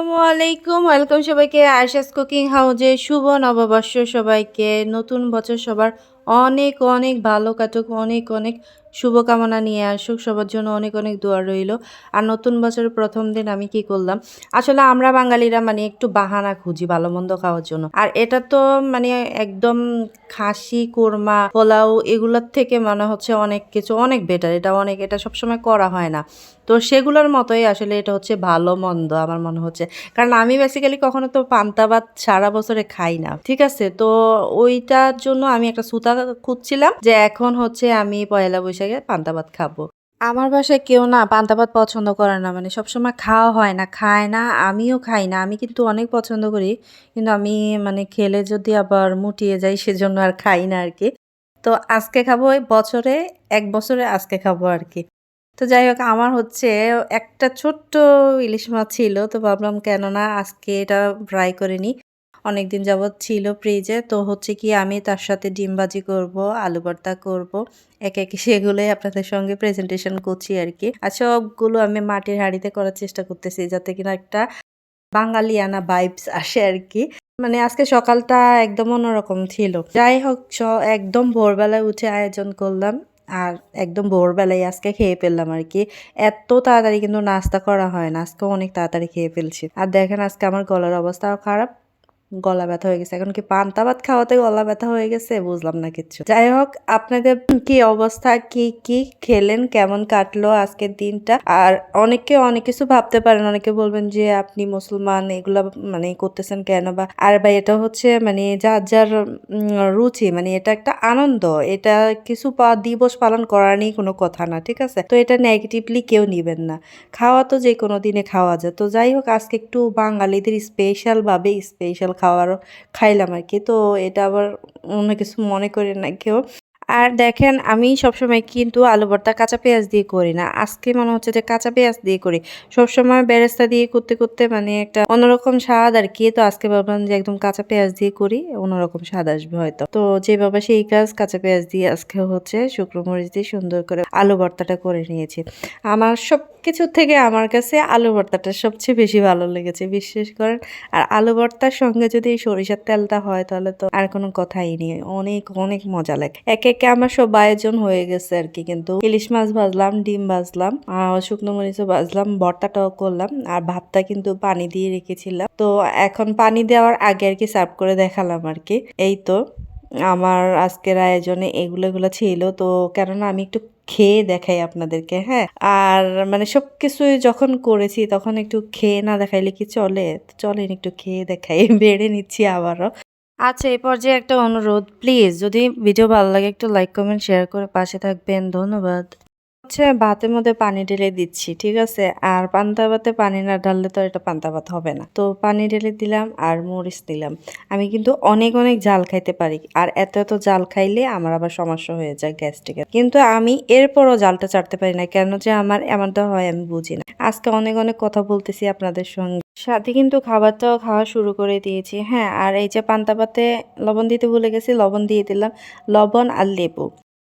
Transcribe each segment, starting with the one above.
আসসালামু আলাইকুম। ওয়েলকাম সবাইকে আয়সাস কুকিং হাউজে শুভ নববর্ষ সবাইকে। নতুন বছর সবার অনেক অনেক ভালো কাটুক, অনেক অনেক শুভকামনা নিয়ে আসুক। সবার জন্য অনেক অনেক দোয়া রইল। আর নতুন বছরের প্রথম দিন আমি কি করলাম? আসলে আমরা বাঙালিরা মানে একটু বাহানা খুঁজি ভালো মন্দ খাওয়ার জন্য। আর এটা তো মানে একদম খাসি, কোরমা, পোলাও এগুলোর থেকে মনে হচ্ছে অনেক কিছু অনেক বেটার এটা অনেক, এটা সবসময় করা হয় না। তো সেগুলোর মতোই আসলে এটা হচ্ছে ভালো মন্দ আমার মনে হচ্ছে। কারণ আমি বেসিক্যালি কখনো তো পান্তা ভাত সারা বছরে খাই না। ঠিক আছে? তো ওইটার জন্য আমি একটা সুতা খুঁজছিলাম যে এখন হচ্ছে আমি পয়লা বৈশাখে পান্তা ভাত খাব। আমার বাসায় কেউ না পান্তা ভাত পছন্দ করে না মানে সবসময় খাওয়া হয় না, খায় না, আমিও খাই না, আমি কিন্তু অনেক পছন্দ করি, কিন্তু আমি মানে খেলে যদি আবার মুটিয়ে যাই সেজন্য আর খাই না আর কি তো আজকে খাব ওই বছরে, এক বছরে আজকে খাব আর কি তো যাই হোক, আমার হচ্ছে একটা ছোট্ট ইলিশ মাছ ছিল, তো ভাবলাম কেননা আজকে এটা ফ্রাই করে নিই। অনেকদিন যাবৎ ছিল ফ্রিজে তো হচ্ছে কি, আমি তার সাথে ডিম ভাজি করব আলু ভর্তা করব। একে একে সেগুলোই আপনাদের সঙ্গে প্রেজেন্টেশন করছি আর কি। আর সবগুলো আমি মাটির হাঁড়িতে করার চেষ্টা করতেছি যাতে কিনা একটা বাঙালিয়ানা ভাইবস আসে আর কি। মানে আজকে সকালটা একদম অন্যরকম ছিল। যাই হোক একদম ভোরবেলায় উঠে আয়োজন করলাম আর একদম ভোরবেলায় আজকে খেয়ে ফেললাম আর কি। এত তাড়াতাড়ি কিন্তু নাস্তা করা হয় না, আজকে অনেক তাড়াতাড়ি খেয়ে ফেলছি। আর দেখেন আজকে আমার গলার অবস্থাও খারাপ। গলা ব্যথা হয়ে গেছে। এখন কি পান্তা ভাত খাওয়াতে গলা ব্যথা হয়ে গেছে? বুঝলাম না কিছু। যাই হোক, আপনাদের কি অবস্থা? কি কি খেলেন? কেমন কাটলো আজকের দিনটা? আর অনেকে অনেক কিছু ভাবতে পারেন। অনেকে বলবেন যে, আপনি মুসলমান, এগুলা মানে করতেছেন কেন? বা, আর ভাই, এটা হচ্ছে মানে যার যার রুচি মানে এটা একটা আনন্দ। এটা কিছু পা- দিবস পালন করার নিয়ে কোনো কথা না, ঠিক আছে? তো এটা নেগেটিভলি কেউ নিবেন না। খাওয়া তো যে কোনো দিনে খাওয়া যায়। তো যাই হোক, আজকে একটু বাঙালিদের স্পেশাল ভাবে স্পেশাল খাওয়ারও খাইলাম আর কি তো এটা আবার অন্য কিছু মনে করে না কেউ। আর দেখেন, আমি সবসময় কিন্তু আলু ভর্তা, কাঁচা পেঁয়াজ দিয়ে করি না। আজকে মনে হচ্ছে যে কাঁচা পেঁয়াজ দিয়ে করি। সবসময় বেরেস্তা দিয়ে করতে করতে মানে একটা অন্যরকম স্বাদ আর কি তো আজকে ভাবলাম যে একদম কাঁচা পেঁয়াজ দিয়ে করি, অন্যরকম স্বাদ আসবে হয়তো। তো যে বাবা সেই কাজ কাঁচা পেঁয়াজ দিয়ে আজকে হচ্ছে শুকনো মরিচ দিয়ে সুন্দর করে আলু ভর্তাটা করে নিয়েছি। আমার সব কিছু থেকে আমার কাছে আলু ভর্তাটা সবচেয়ে বেশি ভালো লেগেছে বিশ্বাস করেন আর আলু ভর্তার সঙ্গে যদি এই সরিষার তেলটা হয়, তাহলে তো আর কোনো কথাই নেই। অনেক অনেক মজা লাগে। একে একে আমার সব আয়োজন হয়ে গেছে আর কি। কিন্তু ইলিশ মাছ ভাজলাম, ডিম ভাজলাম শুকনো মরিচও ভাজলাম, ভর্তাটাও করলাম, আর ভাতটা কিন্তু পানি দিয়ে রেখেছিলাম। তো এখন পানি দেওয়ার আগে আর কি সার্ভ করে দেখালাম আর কি। এই তো। আমার আজকের আয়োজনে এগুলো এগুলো ছিল। তো কেননা আমি একটু খেয়ে দেখাই আপনাদেরকে হ্যাঁ? আর মানে সব কিছুই যখন করেছি তখন একটু খেয়ে না দেখাইলে কি চলে? চলেন একটু খেয়ে দেখাই, বেড়ে নিচ্ছি আবারও। আচ্ছা এই পর্যায়ে একটা অনুরোধ, প্লিজ যদি ভিডিও ভালো লাগে একটু লাইক, কমেন্ট, শেয়ার করে পাশে থাকবেন। ধন্যবাদ। হচ্ছে ভাতের মধ্যে পানি ঢেলে দিচ্ছি, ঠিক আছে? আর পান্তা ভাতে পানি না ঢাললে তো এটা পান্তা ভাত হবে না। তো পানি ঢেলে দিলাম আর মরিচ দিলাম। আমি কিন্তু অনেক অনেক জাল খাইতে পারি আর এত এত জাল খাইলে আমার আবার সমস্যা হয়ে যায় গ্যাস্ট্রিকের। কিন্তু আমি এরপরও জালটা চাটতে পারি না, কেন যে আমার এমনটা হয় আমি বুঝি না। আজকে অনেক অনেক কথা বলতেছি আপনাদের সঙ্গে। সাথে কিন্তু খাবারটাও খাওয়া শুরু করে দিয়েছি হ্যাঁ? আর এই যে পান্তা ভাতে লবণ দিতে ভুলে গেছি, লবণ দিয়ে দিলাম। লবণ আর লেবু।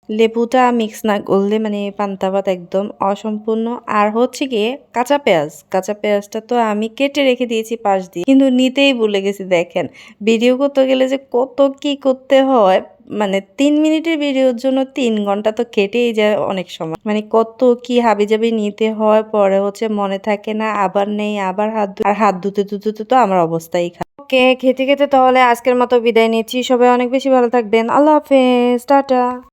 লেবুটা মিক্স না করলে মানে পান্তা ভাত একদম অসম্পূর্ণ। আর হচ্ছে গিয়ে কাঁচা পেঁয়াজ, কাঁচা পেঁয়াজটা তো আমি কেটে রেখে দিয়েছি পাশ দিয়ে। কিন্তু নিতেই ভুলে গেছি, দেখেন। ভিডিও করতে গেলে যে কত কি করতে হয় মানে তিন মিনিটের ভিডিওর জন্য তিন ঘণ্টা তো কেটেই যায় অনেক সময়। মানে কত কি হাবি জাবি নিতে হয়, পরে হচ্ছে মনে থাকে না, আবার নেই, আবার হাত আর হাত ধুতে ধুতে তো আমার অবস্থাই খারাপ। ওকে, খেতে খেতে তাহলে আজকের মতো বিদায় নিচ্ছি। সবাই অনেক বেশি ভালো থাকবেন। আল্লাহ হাফেজ। টাটা।